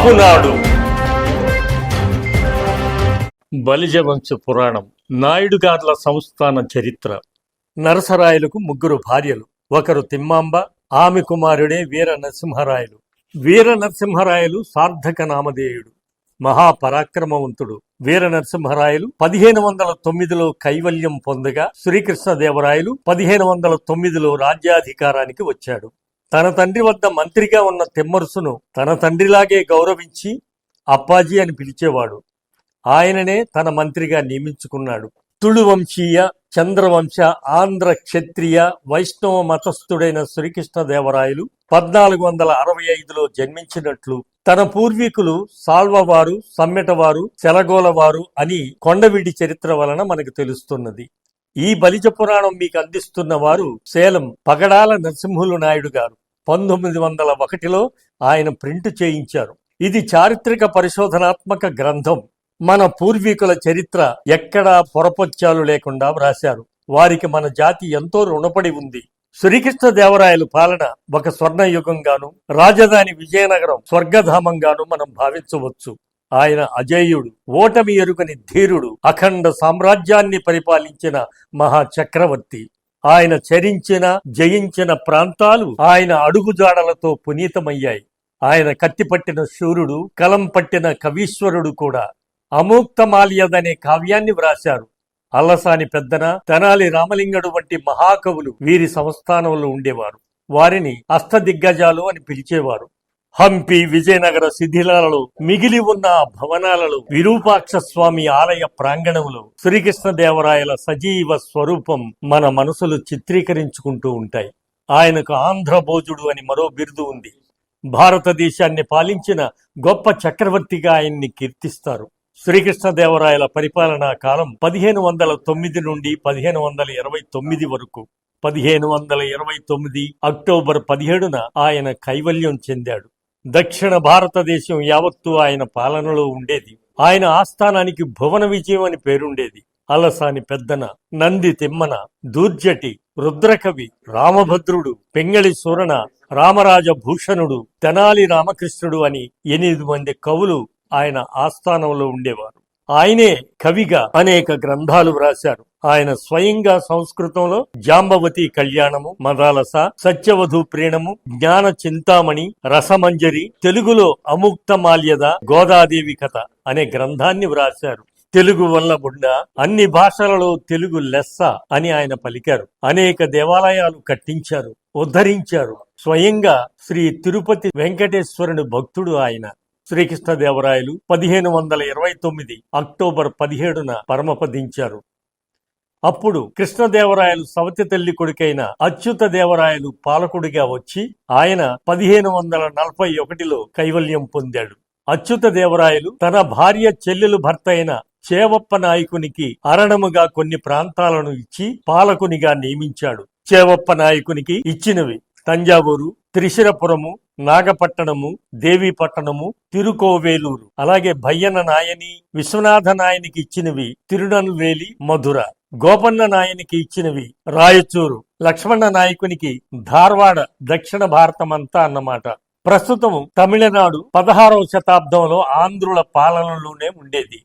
కాపునాడు బలిజవంశ పురాణం నాయుడుగార్ల సంస్థాన చరిత్ర. నరసరాయలకు ముగ్గురు భార్యలు ఒకరు తిమ్మాంబ ఆమె కుమారుడే వీర నరసింహరాయలు వీర నరసింహరాయలు సార్థక నామధేయుడు మహాపరాక్రమవంతుడు. వీర నరసింహరాయలు పదిహేను వందల తొమ్మిదిలో కైవల్యం పొందగా శ్రీకృష్ణదేవరాయలు పదిహేను వందల తొమ్మిదిలో రాజ్యాధికారానికి వచ్చాడు. తన తండ్రి వద్ద మంత్రిగా ఉన్న తిమ్మరుసును తన తండ్రిలాగే గౌరవించి అప్పాజీ అని పిలిచేవాడు. ఆయననే తన మంత్రిగా నియమించుకున్నాడు. తుళు వంశీయ చంద్రవంశ ఆంధ్ర క్షత్రియ వైష్ణవ మతస్థుడైన శ్రీకృష్ణదేవరాయలు పద్నాలుగు వందల అరవై ఐదులో జన్మించినట్లు తన పూర్వీకులు సాల్వవారు సమ్మెటవారు చెలగోలవారు అని కొండవీడి చరిత్ర వలన మనకు తెలుస్తున్నది. ఈ బలిజ పురాణం మీకు అందిస్తున్న వారు సేలం పగడాల నరసింహులు నాయుడు గారు. పంతొమ్మిది వందల ఒకటిలో ఆయన ప్రింట్ చేయించారు. ఇది చారిత్రక పరిశోధనాత్మక గ్రంథం. మన పూర్వీకుల చరిత్ర ఎక్కడా పొరపొచ్చాలు లేకుండా వ్రాశారు. వారికి మన జాతి ఎంతో రుణపడి ఉంది. శ్రీకృష్ణదేవరాయలు పాలన ఒక స్వర్ణయుగంగాను రాజధాని విజయనగరం స్వర్గధామంగాను మనం భావించవచ్చు. ఆయన అజేయుడు ఓటమి ఎరుగని ధీరుడు అఖండ సామ్రాజ్యాన్ని పరిపాలించిన మహా చక్రవర్తి ఆయన చరించిన జయించిన ప్రాంతాలు ఆయన అడుగుజాడలతో పునీతమయ్యాయి. ఆయన కత్తిపట్టిన శూరుడు కలం పట్టిన కవీశ్వరుడు కూడా అమూక్తమాల్యదనే కావ్యాన్ని వ్రాశారు. అల్లసాని పెద్దన తెనాలి రామలింగడు వంటి మహాకవులు వీరి సంస్థానంలో ఉండేవారు. వారిని అష్టదిగ్గజాలు అని పిలిచేవారు. హంపి విజయనగర శిథిలాలలో మిగిలి ఉన్న భవనాలలో విరూపాక్ష స్వామి ఆలయ ప్రాంగణంలో శ్రీకృష్ణదేవరాయల సజీవ స్వరూపం మన మనసులు చిత్రీకరించుకుంటూ ఉంటాయి. ఆయనకు ఆంధ్రభోజుడు అని మరో బిరుదు ఉంది. భారతదేశాన్ని పాలించిన గొప్ప చక్రవర్తిగా ఆయన్ని కీర్తిస్తారు. శ్రీకృష్ణదేవరాయల పరిపాలనా కాలం పదిహేను వందల తొమ్మిది నుండి పదిహేను వందల ఇరవై తొమ్మిది వరకు. పదిహేను వందల ఇరవై తొమ్మిది అక్టోబర్ పదిహేడున ఆయన కైవల్యం చెందాడు. దక్షిణ భారతదేశం యావత్తు ఆయన పాలనలో ఉండేది. ఆయన ఆస్థానానికి భువన విజయం అని పేరుండేది. అలసాని పెద్దన నంది తిమ్మన దూర్జటి రుద్రకవి రామభద్రుడు పెంగళి సూరణ రామరాజ భూషణుడు తెనాలి రామకృష్ణుడు అని ఎనిమిది మంది కవులు ఆయన ఆస్థానంలో ఉండేవారు. ఆయనే కవిగా అనేక గ్రంథాలు వ్రాశారు. ఆయన స్వయంగా సంస్కృతంలో జాంబవతి కళ్యాణము మదాలస సత్యవధు ప్రేణము జ్ఞాన చింతామణి రసమంజరి తెలుగులో అముక్తమాల్యద గోదాదేవి కథ అనే గ్రంథాన్ని వ్రాశారు. తెలుగు వల్ల బుండ అన్ని భాషలలో తెలుగు లెస్స అని ఆయన పలికారు. అనేక దేవాలయాలు కట్టించారు ఉద్ధరించారు. స్వయంగా శ్రీ తిరుపతి వెంకటేశ్వరుని భక్తుడు ఆయన. శ్రీకృష్ణదేవరాయలు పదిహేను వందల ఇరవై తొమ్మిది అక్టోబర్ పదిహేడున పరమపదించారు. అప్పుడు కృష్ణదేవరాయలు సవతి తల్లి కొడుకైన అచ్యుత దేవరాయలు పాలకుడిగా వచ్చి ఆయన పదిహేను వందల నలభై ఒకటిలో కైవల్యం పొందాడు. అచ్యుత దేవరాయలు తన భార్య చెల్లెలు భర్త అయిన చేవప్ప నాయకునికి అరణముగా కొన్ని ప్రాంతాలను ఇచ్చి పాలకునిగా నియమించాడు. చేవప్ప నాయకునికి ఇచ్చినవి తంజావూరు త్రిశిరపురము నాగపట్టణము దేవీపట్టణము తిరుకోవేలూరు. అలాగే భయ్యన నాయని విశ్వనాథ నాయనికి ఇచ్చినవి తిరునల్వేలి మధుర. గోపన్న నాయనికి ఇచ్చినవి రాయచూరు లక్ష్మణ నాయకునికి ధార్వాడ దక్షిణ భారతమంతా అన్నమాట. ప్రస్తుతం తమిళనాడు పదహారవ శతాబ్దంలో ఆంధ్రుల పాలనలోనే ఉండేది.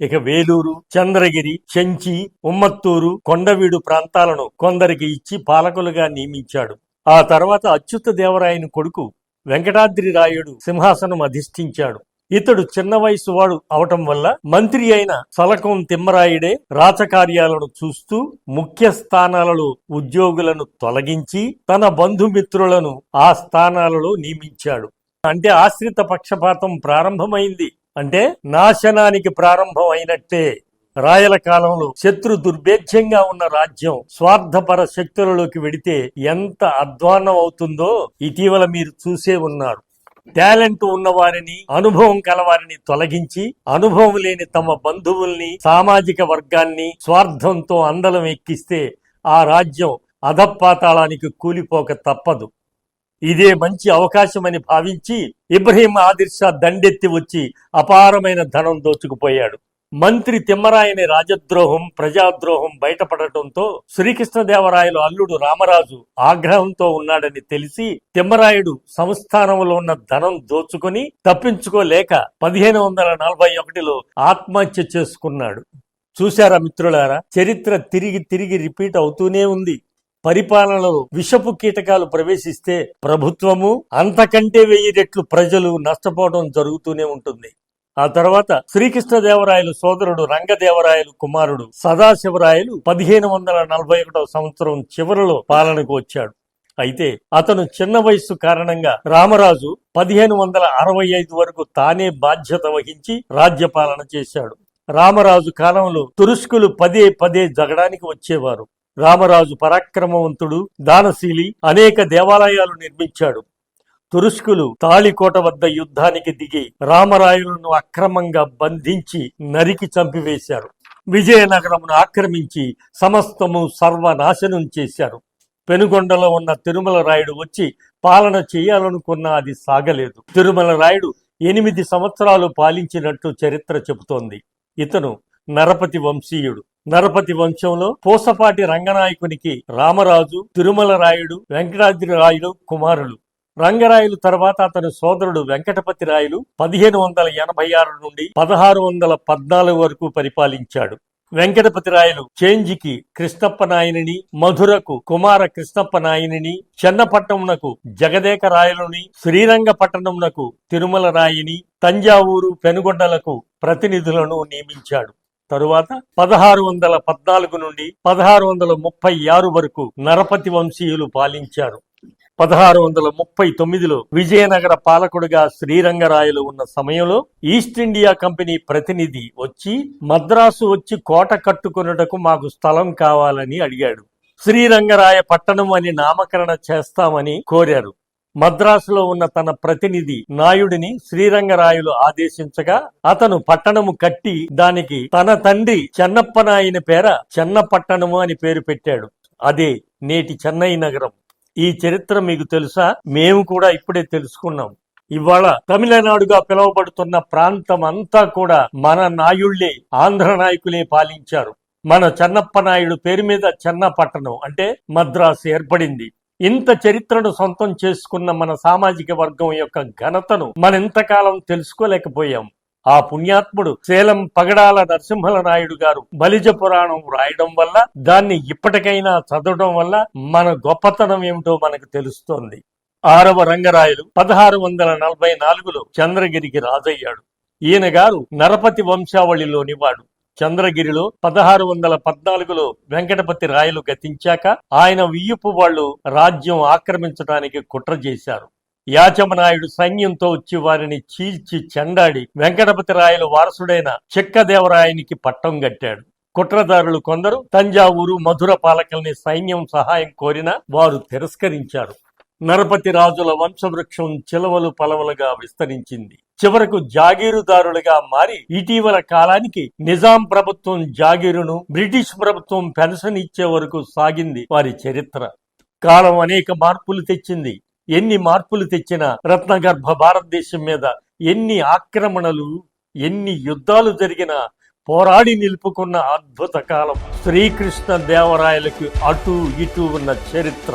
ఇక వేలూరు చంద్రగిరి చెంచి ఉమ్మత్తూరు కొండవీడు ప్రాంతాలను కొందరికి ఇచ్చి పాలకులుగా నియమించాడు. ఆ తర్వాత అచ్యుత దేవరాయని కొడుకు వెంకటాద్రి రాయుడు సింహాసనం అధిష్ఠించాడు. ఇతడు చిన్న వయసు వాడు అవటం వల్ల మంత్రి అయిన సలకం తిమ్మరాయుడే రాచకార్యాలను చూస్తూ ముఖ్య స్థానాలలో ఉద్యోగులను తొలగించి తన బంధుమిత్రులను ఆ స్థానాలలో నియమించాడు. అంటే ఆశ్రిత పక్షపాతం ప్రారంభమైంది. అంటే నాశనానికి ప్రారంభం అయినట్టే రాయల కాలంలో శత్రు దుర్భేద్యంగా ఉన్న రాజ్యం స్వార్థపర శక్తులలోకి వెడితే ఎంత అధ్వాన్నం అవుతుందో ఇటీవల మీరు చూసే ఉన్నారు. టాలెంట్ ఉన్నవారిని అనుభవం కలవారిని తొలగించి అనుభవం లేని తమ బంధువుల్ని సామాజిక వర్గాన్ని స్వార్థంతో అందలం ఎక్కిస్తే ఆ రాజ్యం అధపాతాళానికి కూలిపోక తప్పదు. ఇదే మంచి అవకాశమని భావించి ఇబ్రహీం ఆదిర్షా దండెత్తి వచ్చి అపారమైన ధనం దోచుకుపోయాడు. మంత్రి తిమ్మరాయని రాజద్రోహం ప్రజాద్రోహం బయటపడటంతో శ్రీకృష్ణదేవరాయలు అల్లుడు రామరాజు ఆగ్రహంతో ఉన్నాడని తెలిసి తిమ్మరాయుడు సంస్థానంలో ఉన్న ధనం దోచుకుని తప్పించుకోలేక పదిహేను వందల నలభై ఒకటిలో ఆత్మహత్య చేసుకున్నాడు. చూశారా మిత్రులారా? చరిత్ర తిరిగి తిరిగి రిపీట్ అవుతూనే ఉంది. పరిపాలనలో విషపు కీటకాలు ప్రవేశిస్తే ప్రభుత్వము అంతకంటే వెయ్యి రెట్లు ప్రజలు నష్టపోవడం జరుగుతూనే ఉంటుంది. ఆ తర్వాత శ్రీకృష్ణదేవరాయలు సోదరుడు రంగదేవరాయలు కుమారుడు సదాశివరాయలు పదిహేను వందల నలభై ఒకటవ సంవత్సరం చివరిలో పాలనకు వచ్చాడు. అయితే అతను చిన్న వయస్సు కారణంగా రామరాజు పదిహేను వందల అరవై ఐదు వరకు తానే బాధ్యత వహించి రాజ్యపాలన చేశాడు. రామరాజు కాలంలో తురుష్కులు పదే పదే జగడానికి వచ్చేవారు. రామరాజు పరాక్రమవంతుడు దానశీలి అనేక దేవాలయాలు నిర్మించాడు. తురుష్కులు తాళికోట వద్ద యుద్ధానికి దిగి రామరాయులను అక్రమంగా బంధించి నరికి చంపివేశారు. విజయనగరమును ఆక్రమించి సమస్తము సర్వనాశనం చేశారు. పెనుగొండలో ఉన్న తిరుమల రాయుడు వచ్చి పాలన చేయాలనుకున్నా అది సాగలేదు. తిరుమల రాయుడు ఎనిమిది సంవత్సరాలు పాలించినట్టు చరిత్ర చెబుతోంది. ఇతను నరపతి వంశీయుడు. నరపతి వంశంలో పూసపాటి రంగనాయకునికి రామరాజు తిరుమల రాయుడు వెంకటాద్రి రాయుడు కుమారులు. రంగరాయలు తర్వాత అతని సోదరుడు వెంకటపతి రాయలు పదిహేను వందల ఎనభై ఆరు నుండి పదహారు వందల పద్నాలుగు వరకు పరిపాలించాడు. వెంకటపతి రాయలు చేంజికి కృష్ణప్ప నాయనిని మధురకు కుమార కృష్ణప్ప నాయనిని చెన్నపట్నమునకు జగదేక రాయలుని శ్రీరంగపట్టణమునకు తిరుమల రాయిని తంజావూరు పెనుగొండలకు ప్రతినిధులను నియమించాడు. తరువాత పదహారు వందల పద్నాలుగు నుండి పదహారు వందల ముప్పై ఆరు వరకు నరపతి వంశీయులు పాలించారు. పదహారు వందల ముప్పై తొమ్మిదిలో విజయనగర పాలకుడుగా శ్రీరంగరాయలు ఉన్న సమయంలో ఈస్ట్ ఇండియా కంపెనీ ప్రతినిధి వచ్చి మద్రాసు వచ్చి కోట కట్టుకొనుటకు మాకు స్థలం కావాలని అడిగాడు. శ్రీరంగరాయ పట్టణం అని నామకరణ చేస్తామని కోరారు. మద్రాసులో ఉన్న తన ప్రతినిధి నాయుడిని శ్రీరంగరాయులు ఆదేశించగా అతను పట్టణము కట్టి దానికి తన తండ్రి చెన్నప్పనాయని పేర చెన్నపట్టణము అని పేరు పెట్టాడు. అదే నేటి చెన్నై నగరం. ఈ చరిత్ర మీకు తెలుసా? మేము కూడా ఇప్పుడే తెలుసుకున్నాం. ఇవాళ తమిళనాడుగా పిలువబడుతున్న ప్రాంతం అంతా కూడా మన నాయుళ్ళే ఆంధ్ర నాయకులే పాలించారు. మన చెన్నప్ప నాయుడు పేరు మీద చెన్నపట్టణం అంటే మద్రాసు ఏర్పడింది. ఇంత చరిత్రను సొంతం చేసుకున్న మన సామాజిక వర్గం యొక్క ఘనతను మనంతకాలం తెలుసుకోలేకపోయాం. ఆ పుణ్యాత్ముడు సేలం పగడాల నరసింహల నాయుడు గారు బలిజ పురాణం రాయడం వల్ల దాన్ని ఇప్పటికైనా చదవడం వల్ల మన గొప్పతనం ఏమిటో మనకు తెలుస్తోంది. ఆరవ రంగరాయలు పదహారు వందల నలభై నాలుగులో చంద్రగిరికి రాజయ్యాడు. ఈయన గారు నరపతి వంశావళిలోని వాడు. చంద్రగిరిలో పదహారు వందల పద్నాలుగులో వెంకటపతి రాయలు గతించాక ఆయన వియ్యపు వాళ్ళు రాజ్యం ఆక్రమించడానికి కుట్ర చేశారు. యాచమనాయుడు సైన్యంతో వచ్చి వారిని చీల్చి చెండాడి వెంకటపతి రాయలు వారసుడైన చెక్కదేవరాయనికి పట్టం గట్టాడు కుట్రదారులు కొందరు తంజావూరు మధుర పాలకల్ని సైన్యం సహాయం కోరినా వారు తిరస్కరించారు. నరపతి రాజుల వంశవృక్షం చిలవలు పలవలుగా విస్తరించింది. చివరకు జాగీరుదారులుగా మారి ఇటీవల కాలానికి నిజాం ప్రభుత్వం జాగీరును బ్రిటిష్ ప్రభుత్వం పెన్షన్ ఇచ్చే వరకు సాగింది వారి చరిత్ర. కాలం అనేక మార్పులు తెచ్చింది. ఎన్ని మార్పులు తెచ్చిన రత్నగర్భ భారతదేశం మీద ఎన్ని ఆక్రమణలు ఎన్ని యుద్ధాలు జరిగినా పోరాడి నిలుపుకున్న అద్భుత కాలం. శ్రీకృష్ణ దేవరాయలకు అటు ఇటు ఉన్న చరిత్ర.